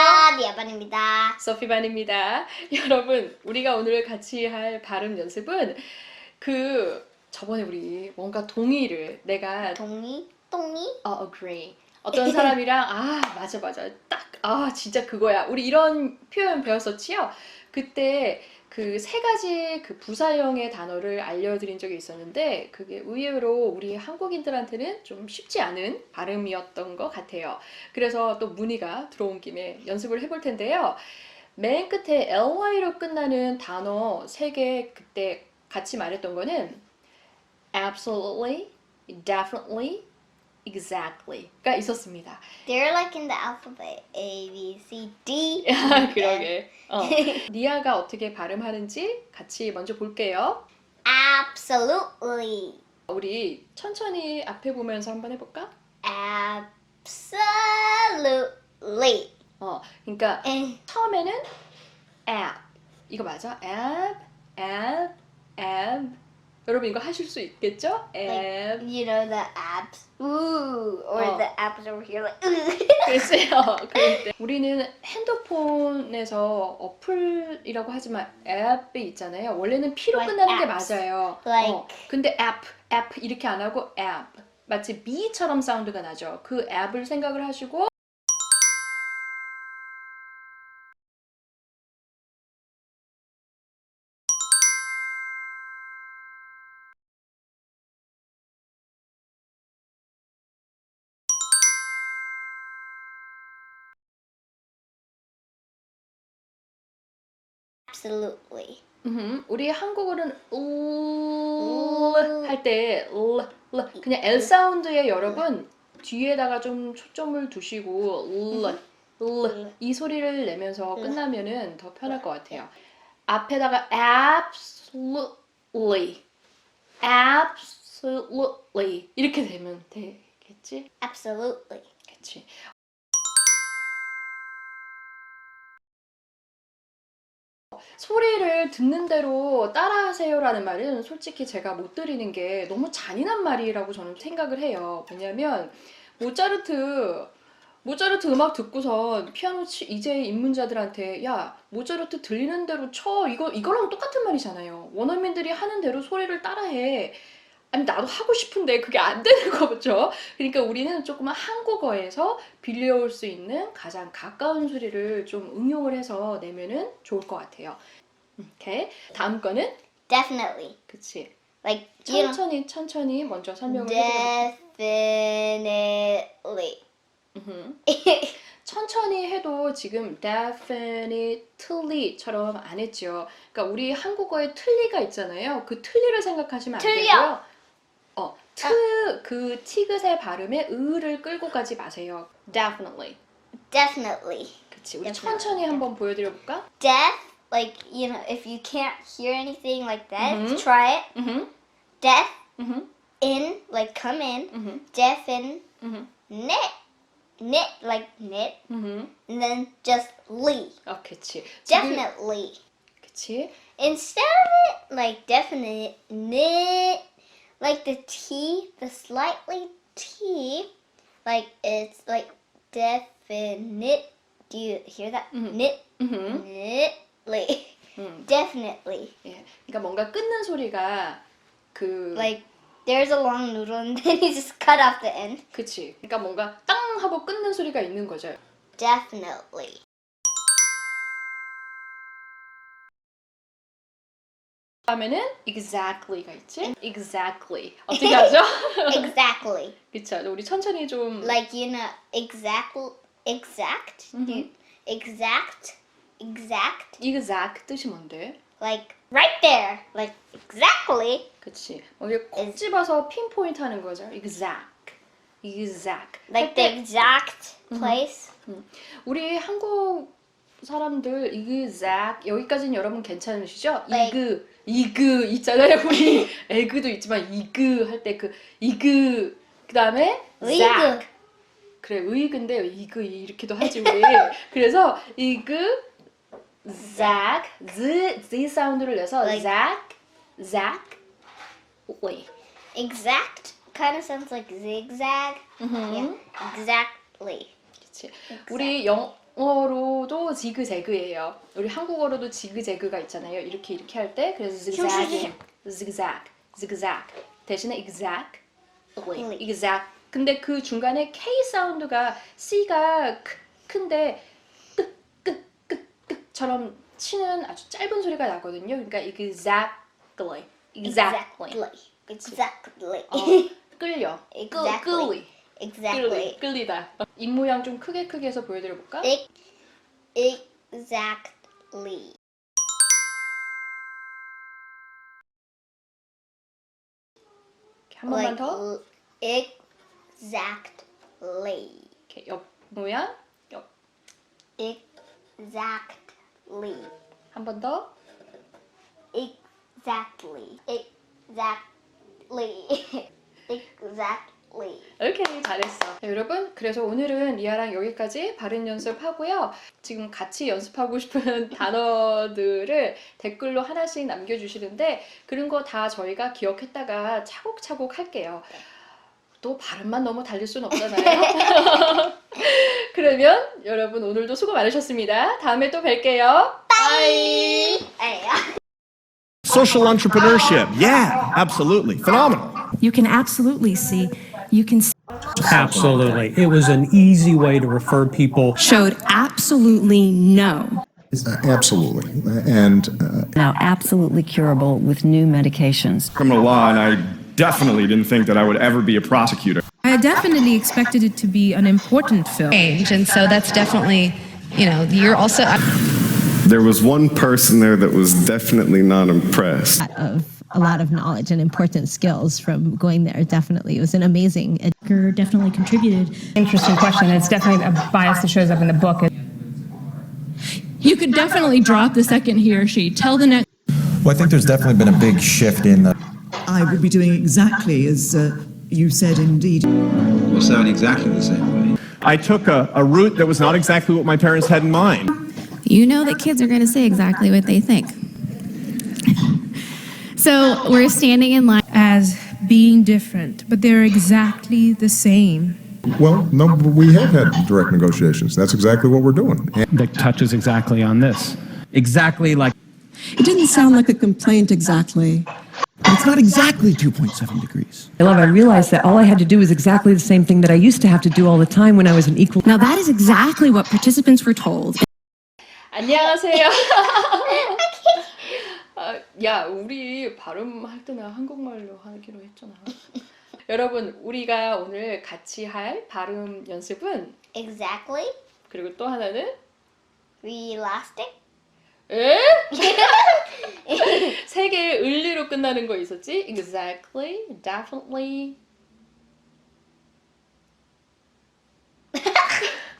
안녕하세요. 리아반입니다. 소피반입니다. 여러분, 우리가 오늘 같이 할 발음 연습은 그 저번에 우리 뭔가 동의를 내가 동이? 똥이? 어, agree. 어떤 사람이랑 아 맞아 맞아 딱 아 진짜 그거야 우리 이런 표현 배웠었지요 그때 그 세 가지 그 부사형의 단어를 알려드린 적이 있었는데 그게 의외로 우리 한국인들한테는 좀 쉽지 않은 발음이었던 것 같아요. 그래서 또 문의가 들어온 김에 연습을 해볼 텐데요. 맨 끝에 ly로 끝나는 단어 세 개 그때 같이 말했던 거는 absolutely, definitely, exactly가 있었습니다. They're like in the alphabet. A, B, C, D. 그러게. 어. 니아가 어떻게 발음하는지 같이 먼저 볼게요. Absolutely. 우리 천천히 앞에 보면서 한번 해볼까? Absolutely. 어, 그러니까 And 처음에는 ab 이거 맞아? ab, ab, ab. 여러분 이거 하실 수 있겠죠? ab. you know the abs. Ooh. Or Oh. the abs over here like ooh. 글쎄요. 그럴 때 우리는 핸드폰에서 어플이라고 하지만 앱이 있잖아요. 원래는 P로 Like 끝나는 게 apps. 맞아요. Like- 어, 근데 앱, 앱 이렇게 안 하고 앱. 마치 B처럼 사운드가 나죠. 그 앱을 생각을 하시고 Absolutely. 음, 우리 한국어는 할때 그냥 L 사운드에 여러분 뒤에다가 좀 초점을 두시고 이 소리를 내면서 끝나면은 더 편할 것 같아요. 앞에다가 absolutely, absolutely 이렇게 되면 되겠지? Absolutely. 그치? 소리를 듣는 대로 따라하세요라는 말은 솔직히 제가 못 드리는 게 너무 잔인한 말이라고 저는 생각을 해요. 왜냐면 모차르트 모차르트 음악 듣고선 피아노 치, 이제 입문자들한테 야 모차르트 들리는 대로 쳐 이거 이거랑 똑같은 말이잖아요. 원어민들이 하는 대로 소리를 따라해. 아니 나도 하고 싶은데 그게 안 되는 거죠. 그러니까 우리는 조금만 한국어에서 빌려올 수 있는 가장 가까운 소리를 좀 응용을 해서 내면은 좋을 것 같아요. 오케이. 다음 거는 Definitely. 그치. Like. 천천히 천천히 먼저 설명을 해드려. Definitely. 천천히 해도 지금 definitely처럼 안 했죠. 그러니까 우리 한국어에 틀리가 있잖아요. 그 틀리를 생각하시면 안 틀려. 되고요. 어, 트, 그 티귿의 발음에 으를 끌고 가지 마세요. definitely. Definitely. 그치. 우리 Definitely. 천천히 한번 보여드려 볼까? Deaf, like, you know, if you can't hear anything like that, Mhm. try it. 음흠. Deaf, 음흠. in, like, come in. 음흠. Deafen, 음흠. knit. Knit, like, knit. 음흠. And then just lee. 어, 그치. 지금- Definitely. 그치. Instead of it, like, definite, knit, like the T, the slightly T, like, it's like definite. Do you hear that? Mhm. Knit, 음흠. knitly. 음. Definitely. 예. 그러니까 뭔가 끊는 소리가 그 Like there's a long noodle and then you just cut off the end. 그치. 그러니까 뭔가 땅 하고 끊는 소리가 있는 거죠. Definitely. 다음에는 exactly가 있지? exactly. 어떻게 하죠? exactly. 그쵸. 우리 천천히 좀 Like you know exact exact you, exact exact exact 뜻이 뭔데? like right there. Like exactly. 그치. 어, 이게 콕 집어서 핀 포인트 하는 거죠. exact. exact. Like the exact place. 우리 한국 사람들 exact 여기까지는 여러분 괜찮으시죠? 네. 이그 이그 있잖아요. 우리 에그도 있지만 이그 할 때 그 이그 그 다음에 의그. zac. 그래 의그인데 이그 이렇게도 하지 우리. 그래서 이그 zac z z 사운드를 내서 Like-? Exact kind of sounds like zigzag. 음. Yeah. Exactly. 그치. 우리 영 영어로도 지그재그예요. 우리 한국어로도 지그재그가 있잖아요. 이렇게 이렇게 할 때 그래서 zigzag, zigzag, zigzag 대신에 exact, exact. 근데 그 중간에 K 사운드가 C가 크, 큰데 끄끄끄끄처럼 치는 아주 짧은 소리가 나거든요. 그러니까 exactly, exactly. Exactly. 어, 끌려. Exactly. Exactly. 끌리. 끌리다. 입 모양 좀 크게 크게 해서 보여드려 볼까? Ex- Exactly. 한 번만 더. l- exactly. 이렇게 옆 모양. 옆. Exactly. 한 번 더. Exactly. Exactly. exactly. 오케이 잘했어. 네, 여러분 그래서 오늘은 리아랑 여기까지 발음 연습하고요. 지금 같이 연습하고 싶은 단어들을 댓글로 하나씩 남겨주시는데 그런 거 다 저희가 기억했다가 차곡차곡 할게요. 또 발음만 너무 달릴 순 없잖아요. 그러면 여러분 오늘도 수고 많으셨습니다. 다음에 또 뵐게요. 바이. Hey. Social entrepreneurship. Yeah, absolutely. Phenomenal. You can absolutely see, you can s- Absolutely. It was an easy way to refer people. showed absolutely no. Absolutely. And uh, now absolutely curable with new medications. Criminal law, and I definitely didn't think that I would ever be a prosecutor. I definitely expected it to be an important film. change. And so that's definitely, you know, you're also There was one person there that was definitely not impressed. of a lot of knowledge and important skills from going there. Definitely, it was an amazing. ed- Definitely contributed. Interesting question. It's definitely a bias that shows up in the book. You could definitely drop the second he or she. Tell the next. well, I think there's definitely been a big shift in the. I would be doing exactly as uh, you said indeed. Will sound exactly the same way. I took a, a route that was not exactly what my parents had in mind. You know that kids are going to say exactly what they think. so we're standing in line. As being different, but they're exactly the same. Well, no, we have had direct negotiations. That's exactly what we're doing. That touches exactly on this. Exactly like It didn't sound like a complaint exactly. It's not exactly 2.7 degrees. I love, I realized that all I had to do was exactly the same thing that I used to have to do all the time when I was an equal. Now that is exactly what participants were told. 안녕하세요. 아, 야, 우리 발음할 때는 한국말로 하기로 했잖아. 여러분, 우리가 오늘 같이 할 발음 연습은 Exactly. 그리고 또 하나는 Realistic. 에? 세 개의 을리로 끝나는 거 있었지? Exactly, definitely.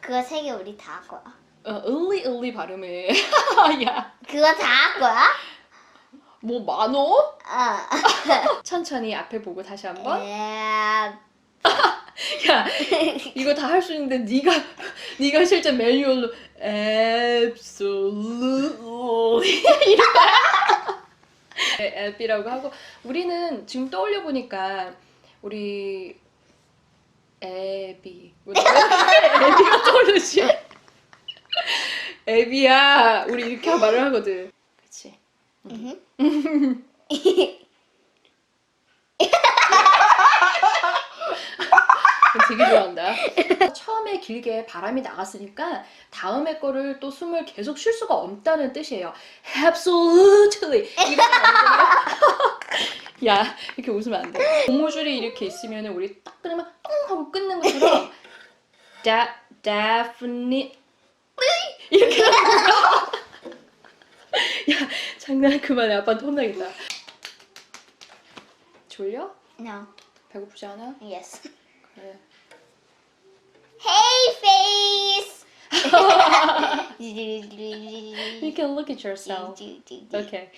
그거 세 개 우리 다 할 거야. 어, 을리 을리 발음해. 야, 그거 다 할 거야? 뭐 많어? 어. 천천히 앞에 보고 다시 한번. Yeah. 야, 이거 다 할 수 있는데 네가 네가 실제 매뉴얼로 absolutely 이런 거야. 앱이라고 하고 우리는 지금 떠올려 보니까 우리 애비 왜 애비가 떠오르지? 애비야 우리 이렇게 말을 하거든. 그렇지? 되게 좋아한다. 처음에 길게 바람이 나갔으니까 다음에 거를 또 숨을 계속 쉴 수가 없다는 뜻이에요. Absolutely. 야, 이렇게 웃으면 안 돼. 고무줄이 이렇게 있으면 우리 딱 끊으면 똥 하고 끊는 것처럼 definitely 이렇게 하는 거야. 야, 장난 그만해. 아빠한테 혼나겠다. 졸려? No. 배고프지 않아? Yes. 그래. Hey face. You can look at yourself. Okay.